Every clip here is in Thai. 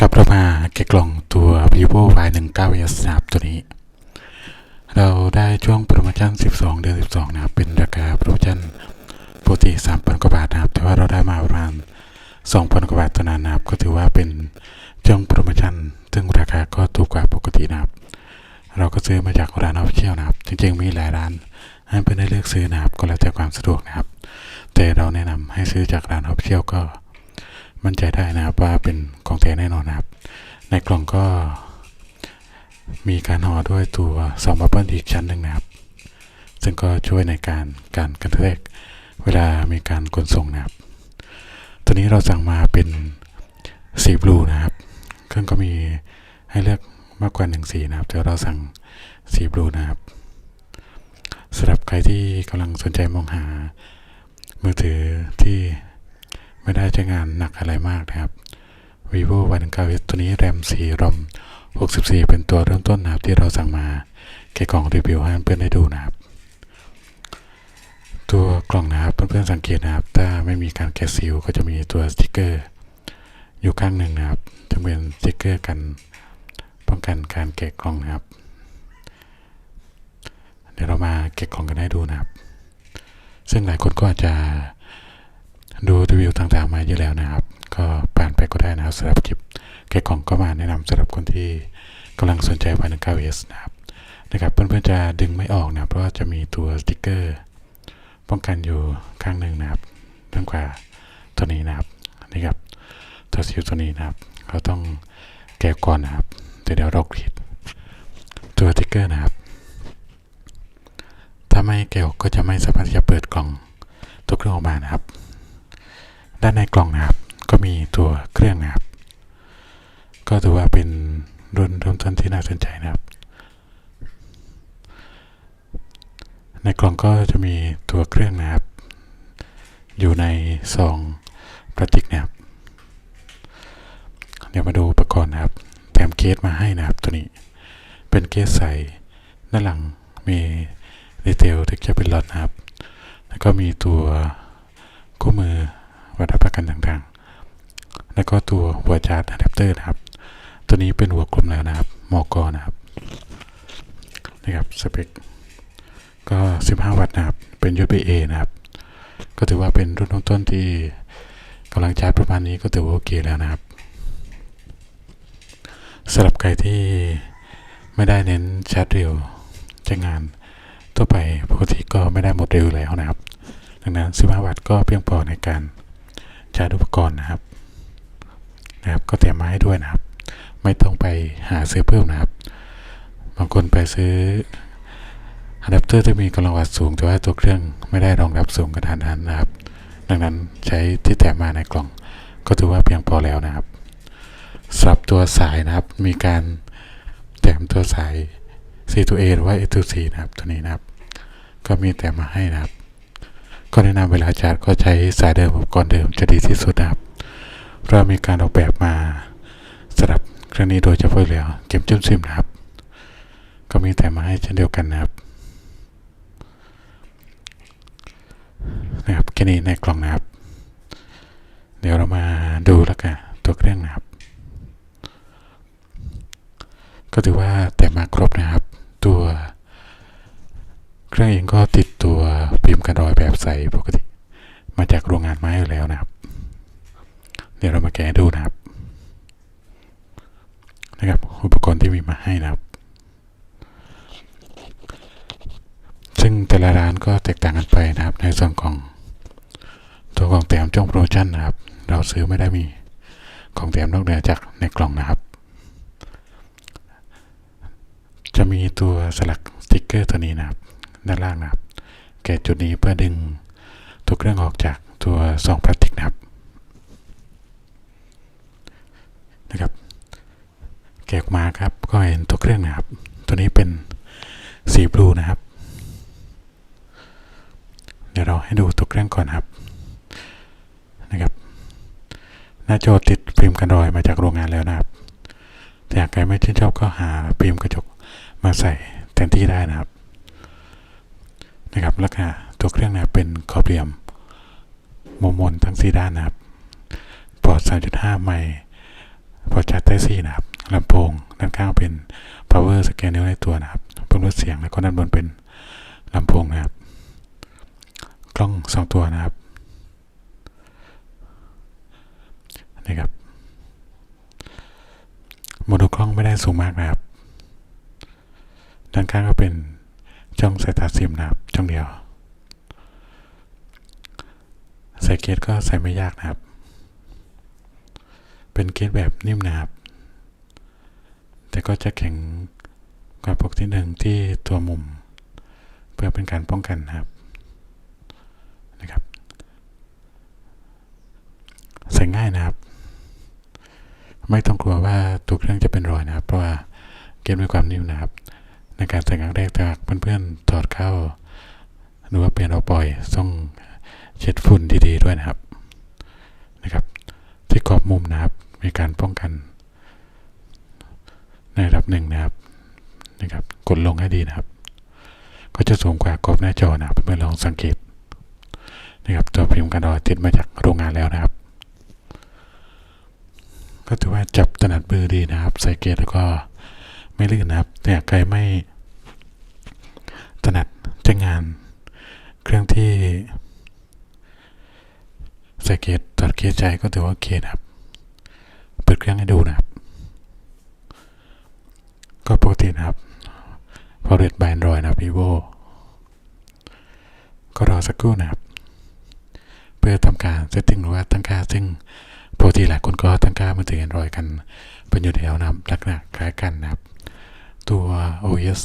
กลับเรามาแกะกล่องตัว vivo y 1 9 s นะครับตัวนี้ เราได้ช่วงโปรโมชั่น 12 เดือน 12 นะครับ เป็นราคาโปรโมชั่นปกติ3,000กว่าบาทนะครับ แต่ว่าเราได้มาประมาณ2,000กว่าบาทตัวนั้นนะครับ ก็ถือว่าเป็นช่วงโปรโมชั่น ซึ่งราคาก็ถูกกว่าปกตินะครับ เราก็ซื้อมาจากร้านออฟเชียลนะครับ จริงๆ มีหลายร้านให้เพื่อนได้เลือกซื้อนะครับ ก็แล้วแต่ความสะดวกนะครับ แต่เราแนะนำให้ซื้อจากร้านออฟเชียลก็ มั่นใจได้นะครับว่าเป็นของแท้แน่นอนนะครับ ในกล่องก็มีการห่อด้วยตัวสองบับเบิ้ลอีกชั้นหนึ่งนะครับ ซึ่งก็ช่วยในการการกระแทกเวลามีการขนส่งนะครับ ตัวนี้เราสั่งมาเป็นสีบลูนะครับเครื่องก็มีให้เลือกมากกว่าหนึ่งสีนะครับแต่เราสั่งสีบลูนะครับสำหรับใครที่กำลังสนใจมองหามือถือที่ ไม่ได้ใช้งานหนักอะไรมากนะครับ vivo y 1 9 s ตัวนี้แรม4รอม64 เป็นตัวเริ่มต้นนะครับที่เราสั่งมาแกกล่องรีวิวให้เพื่อนได้ดูนะครับ ตัวกล่องนะครับเพื่อนๆสังเกตนะครับ ถ้าไม่มีการแกะซีลก็จะมีตัวสติกเกอร์ อยู่ข้างหนึ่งนะครับจะเป็นสติกเกอร์กันป้องกันการแกะกล่องนะครับ เดี๋ยวเรามาแกะกล่องกันให้ดูนะครับ ซึ่งหลายคนก็อาจจะ ดูรีวิวต่างๆมาเยอะแล้วนะครับ ก็ผ่านไปก็ได้นะครับสำหรับคลิปแกะกล่องก็มาแนะนำสำหรับคนที่กำลังสนใจวายหนึ่งเก้าเอสนะครับนะครับเพื่อนๆจะดึงไม่ออกนะเพราะว่าจะมีตัวสติกเกอร์ ป้องกันอยู่ข้างหนึ่งนะครับด้านขวาตัวนี้นะครับนี่ครับตัวซิลตัวนี้นะครับเราต้องแกะก่อนนะครับแต่เดี๋ยวเรากรีดตัวสติกเกอร์นะครับ ถ้าไม่แกะออกก็จะไม่สามารถที่จะเปิดกล่องตัวเครื่องออกมานะครับ ด้านในกล่องนะครับ ก็มีตัวเครื่องนะครับ ก็ถือว่าเป็นรุ่นเริ่มต้นที่น่าสนใจนะครับ ในกล่องก็จะมีตัวเครื่องนะครับ อยู่ในซองพลาสติกนะครับ เดี๋ยวมาดูอุปกรณ์นะครับ แถมเคสมาให้นะครับตัวนี้ เป็นเคสใสด้านหลังมีดีเทลที่จะเป็นหลอดนะครับ แล้วก็มีตัวคู่มือ วัตประกันต่างๆ แล้วก็ตัวหัวชาร์จอะแดปเตอร์นะครับ ตัวนี้เป็นหัวกลมแล้วนะครับมอกอนะครับนี่ครับสเปคก็ 15 วัตต์นะครับ เป็น USB A นะครับ ก็ถือว่าเป็นรุ่นต้นๆที่กำลังชาร์จประมาณนี้ก็ถือว่าโอเคแล้วนะครับสำหรับใครที่ไม่ได้เน้นชาร์จเร็วใช้งานทั่วไปปกติก็ไม่ได้หมดเร็วแล้วนะครับ ดังนั้น 15 วัตต์ก็เพียงพอในการ ชาร์จอุปกรณ์นะครับนะครับ ก็แถมมาให้ด้วยนะครับ ไม่ต้องไปหาซื้อเพิ่มนะครับ บางคนไปซื้ออะแดปเตอร์ที่มีกำลังวัตต์สูง แต่ว่าตัวเครื่องไม่ได้รองรับสูงขนาดนั้นนะครับ ดังนั้นใช้ที่แถมมาในกล่อง ก็ถือว่าเพียงพอแล้วนะครับสำหรับตัวสายนะครับ มีการแถมตัวสาย C to A หรือว่า A to C นะครับ ตัวนี้นะครับ ก็มีแถมมาให้นะครับ ก็แนะนำเวลาชาร์จก็ใช้สายเดิมอุปกรณ์เดิมจะดีที่สุดนะครับเรามีการออกแบบมาสำหรับเครื่องนี้โดยเฉพาะแล้วเก็บจิ้มซิมนะครับ ก็มีแต่มาให้เช่นเดียวกันนะครับนะครับแค่นี้ในกล่องนะครับ เดี๋ยวเรามาดูแล้วกันตัวเครื่องนะครับ ก็ถือว่าแต่มาครบนะครับ ตัว เครื่องเองก็ติดตัวพิมพ์กันรอยแบบใสปกติ มาจากโรงงานไม้อยู่แล้วนะครับ เดี๋ยวเรามาแกะดูนะครับ นะครับอุปกรณ์ที่มีมาให้นะครับ ซึ่งแต่ละร้านก็แตกต่างกันไปนะครับ ในส่วนของตัวของแถมช่วงโปรโมชั่นนะครับ เราซื้อไม่ได้มีของแถมนอกเหนือจากในกล่องนะครับจะมีตัวสลักสติ๊กเกอร์ตัวนี้นะครับ ด้านล่างนะครับแกะจุดนี้เพื่อดึงตัวเรื่องออกจากตัวซองพลาสติกนะครับนะครับแกะออกมาครับก็เห็นตัวเครื่องนะครับ ตัวนี้เป็นสีบลูนะครับ เดี๋ยวเราให้ดูตัวเครื่องก่อนครับนะครับหน้าจอติดฟิล์กันรอยมาจากโรงงานแล้วนะครับแต่หากใครไม่ชื่นชอบก็หาฟิล์กระจกมาใส่แทนที่ได้นะครับ นะครับลักษณะตัวเครื่องนะเป็นขอบเหลี่ยมมุมมนทั้งสี่ด้านนะครับปลอด3.5 ไมล์พอจัดไทซีนะครับลำโพงด้านข้างเป็น power สแกนนิ้วในตัวนะครับเพิ่มลดเสียงแล้วก็ด้านบนเป็นลำโพงนะครับ กล้องสองตัวนะครับนี่ครับโมดูกล้องไม่ได้สูงมากนะครับ ด้านข้างก็เป็น ช่องใส่ตาซิมนะครับ ช่องเดียว ใส่เกจก็ใส่ไม่ยากนะครับ เป็นเกจแบบนิ่มนะครับ แต่ก็จะแข็งกว่าปกติหนึ่งที่ตัวมุม เพื่อเป็นการป้องกันนะครับนะครับ ใส่ง่ายนะครับ ไม่ต้องกลัวว่าตัวเครื่องจะเป็นรอยนะครับ เพราะว่าเกจมีความนิ่มนะครับ ในการใส่ครั้งแรกจากเพื่อนๆถอดเข้าหรือว่าเปลี่ยนเอาปล่อยต้องเช็ดฝุ่นดีๆด้วยนะครับนะครับ ที่กรอบมุมนะครับมีการป้องกัน ในระดับหนึ่งนะครับนะครับ กดลงให้ดีนะครับ ก็จะสูงกว่ากรอบหน้าจอนะครับเพื่อนลองสังเกตนะครับตัวพิมพ์กันดอยติดมาจากโรงงานแล้วนะครับ ก็ถือว่าจับถนัดมือดีนะครับใส่เกจแล้วก็ ไม่ลื่นนะครับแต่ใครไม่ถนัดใช้งาน เครื่องที่ใส่เกจตัดเกจใจก็ถือว่าโอเคนะครับ เปิดเครื่องให้ดูนะครับ ก็ปกตินะครับพอเรดบายรอยนะครับ vivo ก็รอสักครู่นะครับ พื่อทำการเซตติ้งหรือว่าตั้งค่าซึ่งปกติหลายคนก็ตั้งค่ามือถือ Android กันเป็นอยู่แล้วนะครับลักษณะคล้ายกันนะครับ ตัว OS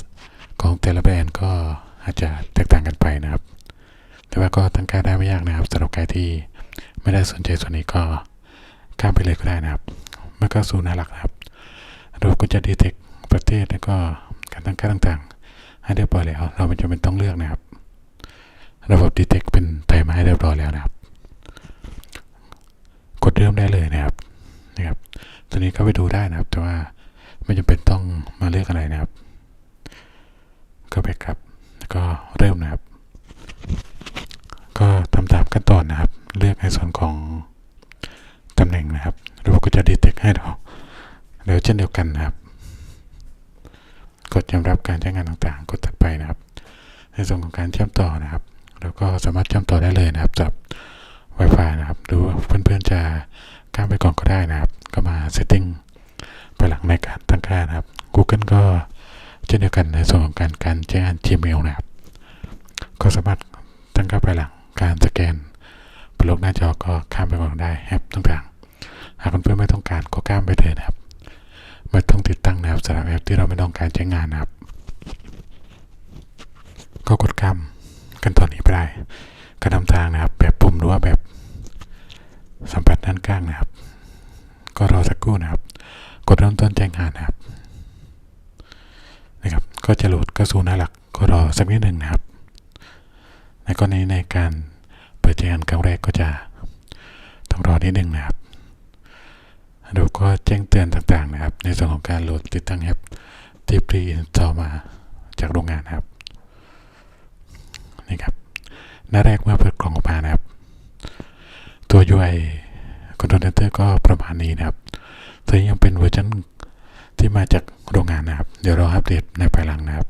ของแต่ละแบรนด์ก็อาจจะแตกต่างกันไปนะครับ แต่ว่าก็ตั้งค่าได้ไม่ยากนะครับสำหรับใครที่ไม่ได้สนใจส่วนนี้ก็ข้ามไปเลยก็ได้นะครับมันก็สูน่ารักนะครับระบบก็จะดีเทคประเทศแล้วก็การตั้งค่าต่างๆ ให้เรียบร้อยแล้ว เราไม่จำเป็นต้องเลือกนะครับ ระบบดีเทคเป็นไทยมาให้เรียบร้อยแล้วนะครับ ริ่มได้เลยนะครับนะครับตัวนี้ก็ไปดูได้นะครับ แต่ว่าไม่จำเป็นต้องมาเลือกอะไรนะครับ ก็ไปครับแล้วก็เริ่มนะครับ ก็ทำตามขั้นตอนนะครับ เลือกในส่วนของตำแหน่งนะครับระบบก็จะดีเทคให้เราเดี๋ยวเช่นเดียวกันนะครับ กดยอมรับการใช้งานต่างๆ กดถัดไปนะครับ ในส่วนของการเชื่อมต่อนะครับ เราก็สามารถเชื่อมต่อได้เลยนะครับสำหรับ Wi-Fi นะครับ หรือว่าเพื่อนๆจะข้ามไปก่อนก็ได้นะครับ ก็มา setting ไปหลังในการตั้งค่านะครับ Google ก็เช่นเดียวกันในส่วนของการการใช้ง Gmail นะครับ ก็สามารถตั้งค่าไปหลังการสแกนบนโลกหน้าจอก็ข้ามไปก่อนได้แอปต่างๆหากเพื่อนๆไม่ต้องการก็ข้ามไปเลยนะครับไม่ต้องติดตั้งนะครับสำหรับแอปที่เราไม่ต้องการใช้งานนะครับ ก็กดข้ามกันตอนนี้ไปได้ การนำทางนะครับ แบบปุ่มหรือว่าแบบสัมผัสด้านข้างนะครับ ก็รอสักครู่นะครับ กดเริ่มต้นแจ้งงานนะครับนะครับ ก็จะโหลดก็สูน่ารักก็รอสักนิดหนึ่งนะครับในกรณีในการเปิดใช้งานครั้งแรกก็จะต้องรอนิดหนึ่งนะครับเราก็แจ้งเตือนต่างๆนะครับ ในส่วนของการโหลดติดตั้งแอปที่พรีอินสตอลมาจากโรงงานนะครับนี่ครับ หน้าแรกเมื่อเปิดกล่องออกมานะครับ ตัว UI Control Center ก็ประมาณนี้นะครับตัวนี้ยังเป็นเวอร์ชันที่มาจากโรงงานนะครับ เดี๋ยวเราอัปเดตในภายหลังนะครับ